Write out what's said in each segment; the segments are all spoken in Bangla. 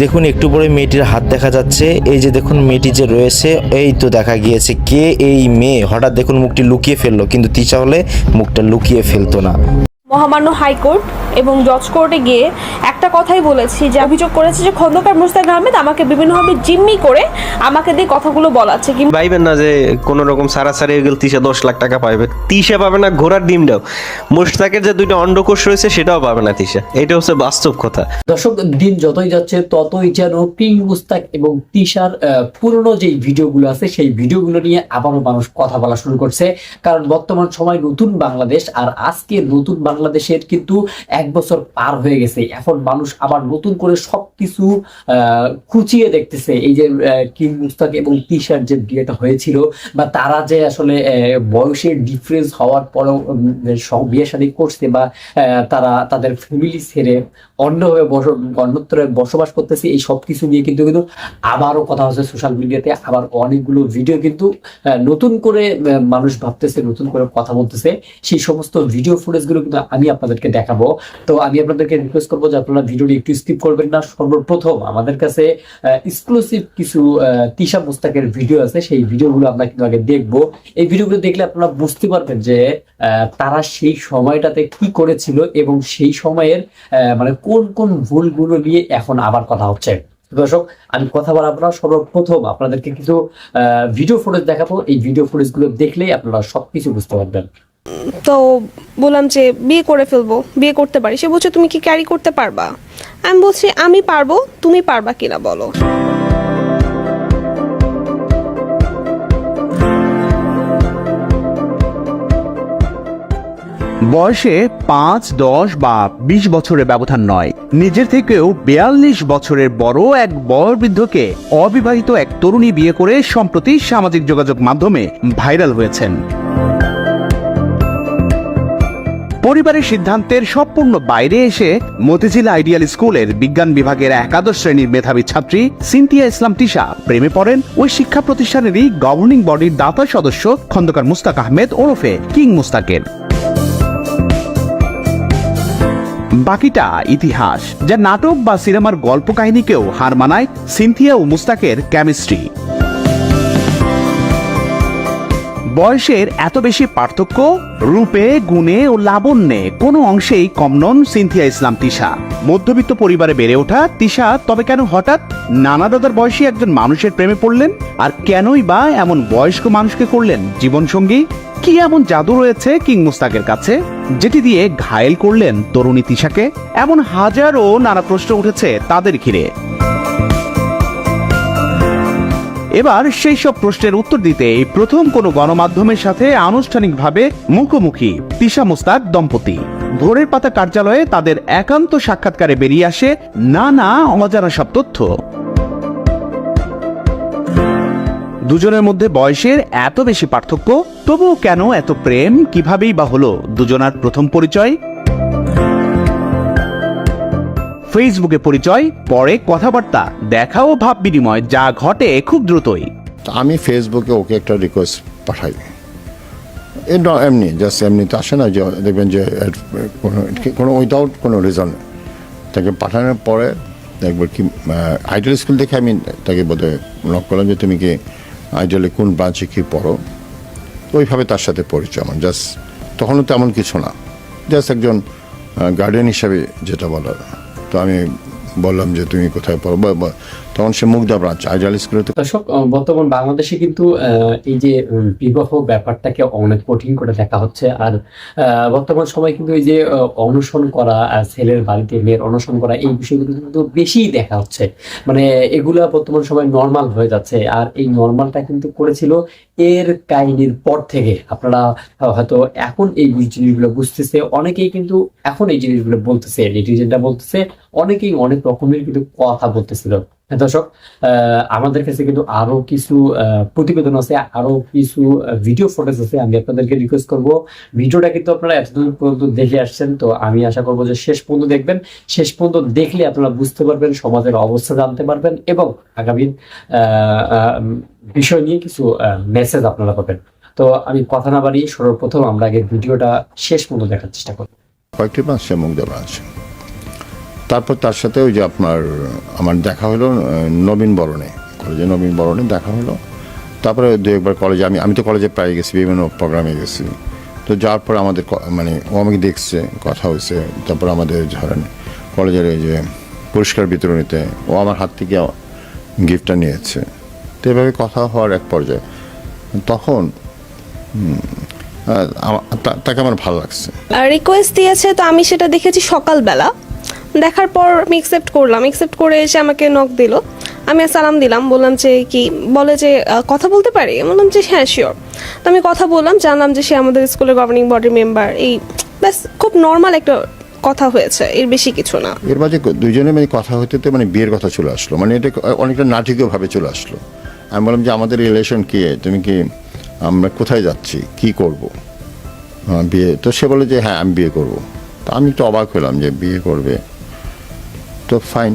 দেখুন, একটু পরে মেয়েটির হাত দেখা যাচ্ছে। এই যে দেখুন, মেয়েটি যে রয়েছে, এই তো দেখা গিয়েছে কে এই মেয়ে? হঠাৎ দেখুন, মুখটি লুকিয়ে ফেলল, কিন্তু তিশা হলে মুখটা লুকিয়ে ফেলতো না। মহামান্য হাইকোর্ট এবং জজ কোর্টে গিয়ে একটা কথাই বলেছি যে অভিযোগ করেছে যে খন্দকার মুস্তাক আহমেদ আমাকে বিভিন্নভাবে জিম্মি করে আমাকে দিয়ে কথাগুলো বলাচ্ছে। কিংবা ভাইবেন না যে কোন রকম সারাসারি হয়ে গেল তিশা দশ লাখ টাকা পাবে তিশা পাবে না ঘোড়ার ডিমটাও মুশতাকের যে দুইটা অন্ডকোষ রয়েছে সেটাও পাবে না তিশা এটা হচ্ছে বাস্তব কথা। দর্শক দিন যতই যাচ্ছে ততই যেন কিং মুস্তাক এবং তিশার পুরনো যেই ভিডিওগুলো আছে সেই ভিডিওগুলো নিয়ে আবারও মানুষ কথা বলা শুরু করছে। কারণ বর্তমান সময় নতুন বাংলাদেশ আর আজকে নতুন বাংলাদেশের কিন্তু এক বছর পার হয়ে গেছে। এখন মানুষ আবার নতুন করে সবকিছু খুঁচিয়ে দেখতেছে। এই যে আহ, কিং মুস্তাক এবং তিশার যে বিয়েটা হয়েছিল বা তারা যে আসলে বয়সের ডিফারেন্স হওয়ার পরেও বিয়ে শাদী করছে বা তারা তাদের ফ্যামিলি ছেড়ে অন্যভাবে অন্যত্রে বসবাস করতেছে এই সব কিছু নিয়ে কিন্তু কিন্তু আবারও কথা হচ্ছে সোশ্যাল মিডিয়াতে আবার অনেকগুলো ভিডিও কিন্তু নতুন করে মানুষ ভাবতেছে নতুন করে কথা বলতেছে। সেই সমস্ত ভিডিও ফুটেজগুলো কিন্তু আমি আপনাদেরকে দেখাবো। তো আমি আপনাদেরকে রিকোয়েস্ট করব যে আপনারা ভিডিওটি একটু স্কিপ করবেন না। সর্বপ্রথম আমাদের কাছে এক্সক্লুসিভ কিছু তিশা মুস্তাকের ভিডিও আছে। সেই ভিডিওগুলো আমরা কিন্তু আগে দেখব। এই ভিডিওগুলো দেখলে আপনারা বুঝতে পারবেন যে তারা সেই সময়টাতে কি করেছিল এবং সেই সময়ের মানে কোন কোন ভুলগুলো নিয়ে এখন আবার কথা হচ্ছে। দর্শক, আমি কথা বলার না। সর্বপ্রথম আপনাদেরকে কিছু ভিডিও ফুটেজ দেখাবো। এই ভিডিও ফুটেজগুলো দেখলেই আপনারা সবকিছু বুঝতে পারবেন। তো বললাম যে বিয়ে করে ফেলব, বিয়ে করতে পারি। সে বলছে, তুমি কি ক্যারি করতে পারবা? আমি বলছি, আমি পারব, তুমি পারবা কিনা বলো? বয়সে পাঁচ, দশ বা বিশ বছরের ব্যবধান নয়। নিজের থেকেও বিয়াল্লিশ বছরের বড় এক বয়োবৃদ্ধকে অবিবাহিত এক তরুণী বিয়ে করে সম্প্রতি সামাজিক যোগাযোগ মাধ্যমে ভাইরাল হয়েছেন। পরিবারের সিদ্ধান্তের সম্পূর্ণ বাইরে এসে মতিঝিল আইডিয়াল স্কুলের বিজ্ঞান বিভাগের একাদশ শ্রেণির মেধাবী ছাত্রী সিনথিয়া ইসলাম তিশা প্রেমে পড়েন ওই শিক্ষা প্রতিষ্ঠানেরই গভর্নিং বডির দাতা সদস্য খন্দকার মুস্তাক আহমেদ ওরফে কিং মুস্তাকের। বাকিটা ইতিহাস, যা নাটক বা সিনেমার গল্প কাহিনীকেও হার মানায় সিনথিয়া ও মুস্তাকের কেমিস্ট্রি বয়সের এত বেশি পার্থক্য? রূপে, গুণে ও লাবণ্যে কোনো অংশেই কম নন সিনথিয়া ইসলাম তিশা। মধ্যবিত্ত পরিবারে বেড়ে ওঠা তিশা তবে কেন হঠাৎ নানা দাদার বয়সী একজন মানুষের প্রেমে পড়লেন? আর কেনই বা এমন বয়স্ক মানুষকে করলেন জীবনসঙ্গী? কি এমন জাদু রয়েছে কিং মুস্তাকের কাছে? যেটি দিয়ে ঘায়েল করলেন তরুণী তিশাকে? এমন হাজারো নানা প্রশ্ন উঠেছে তাদের ঘিরে। এবার সেই সব প্রশ্নের উত্তর দিতে প্রথম কোনো গণমাধ্যমের সাথে আনুষ্ঠানিকভাবে মুখোমুখি তিশা মুস্তাক দম্পতি। ভোরের পাতা কার্যালয়ে তাদের একান্ত সাক্ষাৎকারে বেরিয়ে আসে নানা অজানা সব তথ্য। দুজনের মধ্যে বয়সের এত বেশি পার্থক্য, তবুও কেন এত প্রেম? কিভাবেই বা হলো দুজনার প্রথম পরিচয়? ফেসবুকে পরিচয়, পরে কথাবার্তা, দেখা ও ভাব বিনিময় যা ঘটে খুব দ্রুতই। আমি ফেসবুকে ওকে একটা রিকোয়েস্ট পাঠাই। এমনি জাস্ট এমনি তো আসে না যে, দেখবেন যে কোনো কোনো উইদাউট কোনো রিজন তাকে পাঠানোর পরে একবার কি আইডিয়াল স্কুল দেখে আমি তাকে বোধহয় নক করলাম যে, তুমি কি আইডিয়ালে কোন ব্রাঞ্চে কি পড়ো? ওইভাবে তার সাথে পরিচয় আমার জাস্ট তখনও তেমন কিছু না। জাস্ট একজন গার্ডিয়ান হিসাবে যেটা বলার। তো আমি বললাম যে তুমি কোথায় পড়ো? বা- তখন সে মুগ্ধা ব্রাঞ্চ আইডিয়াল স্কুলে তো দর্শক বর্তমান বাংলাদেশে কিন্তু এই যে বিবাহ ব্যাপারটাকে অনেক কঠিন করে দেখা হচ্ছে। আর বর্তমান সময় কিন্তু এই যে অনশন করা ছেলের বাড়িতে মেয়ের অনশন করা, এই বিষয়গুলো কিন্তু বেশি দেখা হচ্ছে। মানে এগুলা বর্তমান সময় নর্মাল হয়ে যাচ্ছে। আর এই নর্মালটা কিন্তু করেছিল এর কাহিনীর পর থেকে। আপনারা হয়তো এখন এই জিনিসগুলো বুঝতেছে, অনেকেই কিন্তু এখন এই জিনিসগুলো বলতেছে নেটিজেনটা বলতেছে, অনেকেই অনেক রকমের কিন্তু কথা বলতেছিল। দর্শক আমাদের কাছে কিন্তু আরও কিছু প্রতিবেদন আছে, আরও কিছু ভিডিও ফুটেজ আছে, আমি আপনাদেরকে রিকোয়েস্ট করব। ভিডিওটা কিন্তু আপনারা এতদূর পর্যন্ত দেখে আসছেন, তো আমি আশা করব যে শেষ পর্যন্ত দেখবেন। শেষ পর্যন্ত দেখলে আপনারা বুঝতে পারবেন, সমাজের অবস্থা জানতে পারবেন এবং আগামী বিষয় নিয়ে কিছু মেসেজ আপনারা পাবেন। তো আমি কথা না বাড়িয়ে সর্বপ্রথম আমরা আগে ভিডিওটা শেষ পর্যন্ত দেখার চেষ্টা করব। কয়েকটি ব্রাঞ্চ সে মুগ্ধা ব্রাঞ্চ তারপর তার সাথে ওই যে আপনার, আমার দেখা হলো নবীন বরণে, কলেজে নবীন বরণে দেখা হলো। তারপরে দু একবার কলেজে আমি আমি তো কলেজে প্রায় গেছি, বিভিন্ন প্রোগ্রামে গেছি। তো যাওয়ার পর আমাদের মানে ও আমাকে দেখছে, কথা হয়েছে, তারপর আমাদের ধরেন কলেজের ওই যে পুরস্কার বিতরণীতে ও আমার হাত থেকে গিফটটা নিয়েছে। তো এভাবে কথা হওয়ার এক পর্যায়ে। তখন তাকে আমার ভালো লাগছে। রিকোয়েস্ট দিয়েছে, তো আমি সেটা দেখেছি সকালবেলা। দেখার পর আমি একসেপ্ট করলাম। একসেপ্ট করে এসে আমাকে নক দিল। আমি সালাম দিলাম, বললাম যে কি, বলে যে কথা বলতে পারি? বললাম যে হ্যাঁ শিওর তো আমি কথা বললাম, জানলাম যে সে আমাদের স্কুলের গভর্নিং বডির মেম্বার এই, ব্যাস, খুব নর্মাল একটা কথা হয়েছে, এর বেশি কিছু না। এর মাঝে দুইজনে মানে কথা হইতে মানে বিয়ের কথা চলে আসলো। মানে এটা অনেকটা নাটকীয়ভাবে চলে আসলো। আমি বললাম যে, আমাদের রিলেশন কি? তুমি কি, আমরা কোথায় যাচ্ছি? কি করব? বিয়ে তো সে বলে যে হ্যাঁ আমি বিয়ে করব। তা আমি একটু অবাক হলাম যে, বিয়ে করবে? তো ফাইন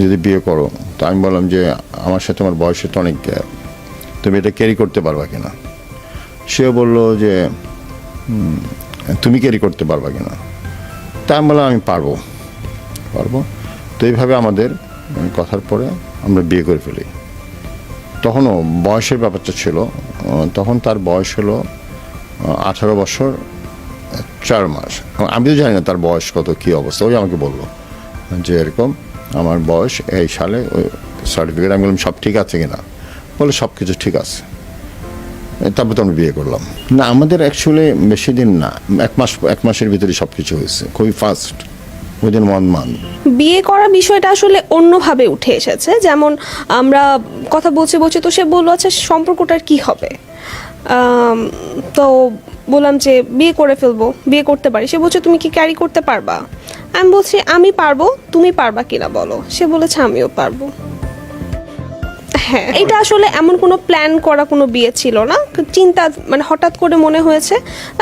যদি বিয়ে করো। তো আমি বললাম যে, আমার সাথে আমার বয়সে তো অনেক গ্যাপ তুমি এটা ক্যারি করতে পারবা কিনা? সেও বলল যে তুমি ক্যারি করতে পারবা কিনা? তা আমি বললাম, আমি পারব। পারব? তো এইভাবে আমাদের কথার পরে আমরা বিয়ে করে ফেলি। তখনও বয়সের ব্যাপারটা ছিল তখন তার বয়স হলো আঠারো বছর, চার মাস। আমি তো জানি না তার বয়স কত, কী অবস্থা, ওই আমাকে বলল। যে এরকম আমার বয়স এই সালে ওই সার্টিফিকেট আমি বললাম, সব ঠিক আছে কিনা? বলে, সব কিছু ঠিক আছে। তারপর তো আমরা বিয়ে করলাম। না, আমাদের অ্যাকচুয়ালি বেশি দিন না, এক মাস, এক মাসের ভিতরে সব কিছু হয়েছে, খুবই ফাস্ট মান্থ বিয়ে করা বিষয়টা আসলে অন্যভাবে উঠে এসেছে, যেমন আমরা কথা বলছে বলছে তো সে বলল আচ্ছা সম্পর্কটার কি হবে? তো বললাম যে, বিয়ে করে ফেলব, বিয়ে করতে পারি। সে বলছে, তুমি কি ক্যারি করতে পারবা? আমি বলছি, আমি পারব, তুমি পারবা কিনা বলো? সে বলেছে, আমিও পারব। হ্যাঁ এটা আসলে এমন কোনো প্ল্যান করা কোনো বিয়ে ছিল না। চিন্তা মানে হঠাৎ করে মনে হয়েছে।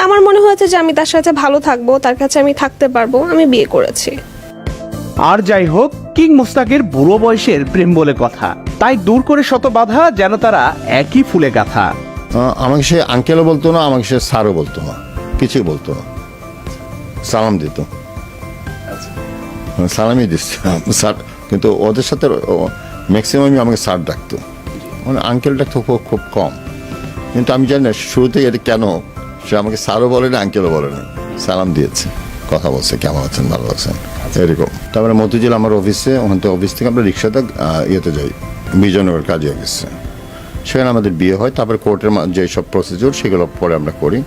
আমার মনে হয়েছে যে, আমি তার সাথে ভালো থাকব, তার কাছে আমি থাকতে পারব, আমি বিয়ে করেছি। আর যাই হোক, কিং মুস্তাকের বুড়ো বয়সের প্রেম বলে কথা। তাই দূর করে শত বাধা, যেন তারা একই ফুলে গাথা। আমাকে সে আঙ্কেলও বলতো না আমাকে সে স্যারও বলতো না কিছুই বলতো না। সালাম দিত। হ্যাঁ, সালামই দিচ্ছে। স্যার কিন্তু ওদের সাথে ম্যাক্সিমামই আমাকে স্যার ডাকতো। মানে আঙ্কেল ডাকতো খুব খুব কম। কিন্তু আমি জানি না শুরুতেই এটা কেন সে আমাকে স্যারও বলে না আঙ্কেলও বলে না। সালাম দিয়েছে। কথা বলছে কেমন আছেন ভালো আছেন? এরকম। তারপরে মতিঝিল আমার অফিসে ওখান থেকে অফিস থেকে আমরা রিক্সাতে ইয়েতে যাই। বিজয়নগর কাজী অফিসে সেখানে আমাদের বিয়ে হয় তারপরে কোর্টের মা- যে সব প্রসিডিউর সেগুলো পরে আমরা করি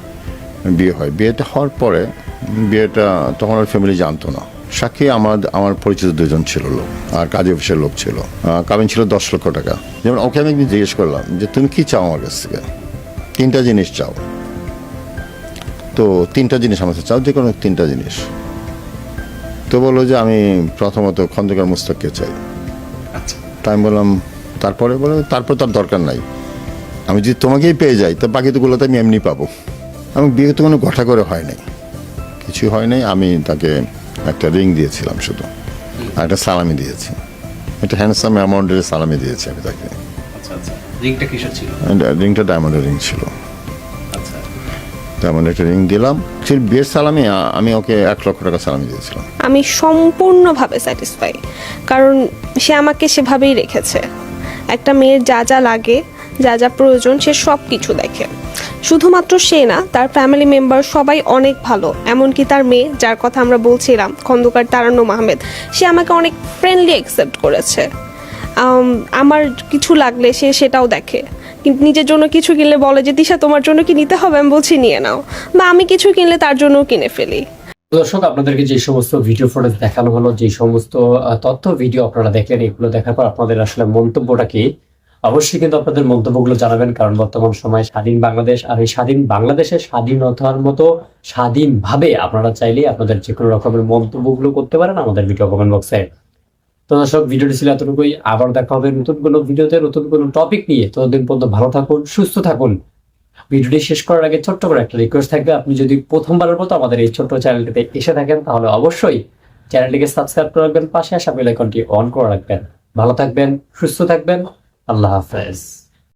বিয়ে হয়। বিয়েটা হওয়ার পরে বিয়েটা তখন আর ফ্যামিলি জানতো না। সাক্ষী আমার আমার পরিচিত দুজন ছিল লোক আর কাজী অফিসের লোক ছিল। কাবিন ছিল দশ লক্ষ টাকা। যেমন ওকে আমি একদিন জিজ্ঞেস করলাম যে তুমি কি চাও আমার কাছ থেকে? তিনটা জিনিস চাও। তো তিনটা জিনিস আমার চাও যে কোনো তিনটা জিনিস। তো বলল যে আমি প্রথমত খন্দকার মুস্তাককে চাই। তাই আমি বললাম তারপরে বলে তারপর তার দরকার নাই। আমি যদি তোমাকেই পেয়ে যাই তো বাকিগুলো তো আমি এমনি পাবো। আমি বিয়ে তো কোনো ঘটা করে হয় নাই। কিছু হয় নাই আমি তাকে একটা রিং দিয়েছিলাম শুধু। আর একটা সালামি দিয়েছি। একটা হ্যান্ডসাম অ্যামাউন্টের সালামি দিয়েছি আমি তাকে। আচ্ছা আচ্ছা। রিংটা কিসের ছিল? রিংটা ডায়মন্ডের রিং ছিল। আচ্ছা। ডায়মন্ডের একটা রিং দিলাম। সেই বিয়ের সালামি আমি ওকে এক লক্ষ টাকা সালামি দিয়েছিলাম। আমি সম্পূর্ণভাবে স্যাটিসফাই কারণ সে আমাকে সেভাবেই রেখেছে। একটা মেয়ের যা যা লাগে, যা যা প্রয়োজন সে সব কিছু দেখে। শুধুমাত্র সে না, তার ফ্যামিলি মেম্বার সবাই অনেক ভালো, এমনকি তার মেয়ে, যার কথা আমরা বলছিলাম, খন্দকার তারান্নু আহমেদ সে আমাকে অনেক ফ্রেন্ডলি অ্যাকসেপ্ট করেছে। আমার কিছু লাগলে সে সেটাও দেখে। কিন্তু নিজের জন্য কিছু কিনলে বলে যে দিশা তোমার জন্য কি নিতে হবে? আমি বলছি, নিয়ে নাও। বা, আমি কিছু কিনলে তার জন্যও কিনে ফেলি। দর্শক, আপনাদেরকে যে সমস্ত ভিডিও ফুটেজ দেখানো হলো, যে সমস্ত তথ্য ভিডিও আপনারা দেখলেন, এগুলো দেখার পর আপনাদের আসলে মন্তব্যটা কি? অবশ্যই কিন্তু আপনাদের মন্তব্যগুলো জানাবেন, কারণ বর্তমান সময় স্বাধীন বাংলাদেশ, আর এই স্বাধীন বাংলাদেশের স্বাধীনতার মতো স্বাধীনভাবে আপনারা চাইলে আপনাদের যে কোনো রকমের মন্তব্যগুলো করতে পারেন আমাদের ভিডিও কমেন্ট বক্সে তো দর্শক, ভিডিওটি ছিল এতটুকুই। আবার দেখা হবে নতুন কোনো ভিডিওতে নতুন কোনো টপিক নিয়ে। ততদিন পর্যন্ত ভালো থাকুন, সুস্থ থাকুন। ভিডিওটি শেষ করার আগে ছোট্ট করে একটা রিকোয়েস্ট থাকবে। আপনি যদি প্রথমবারের মতো আমাদের এই ছোট্ট চ্যানেলটিতে এসে থাকেন, তাহলে অবশ্যই চ্যানেলটিকে সাবস্ক্রাইব করে রাখবেন, পাশে আসা বেল আইকনটি অন করে রাখবেন। ভালো থাকবেন, সুস্থ থাকবেন। আল্লাহ হাফেজ।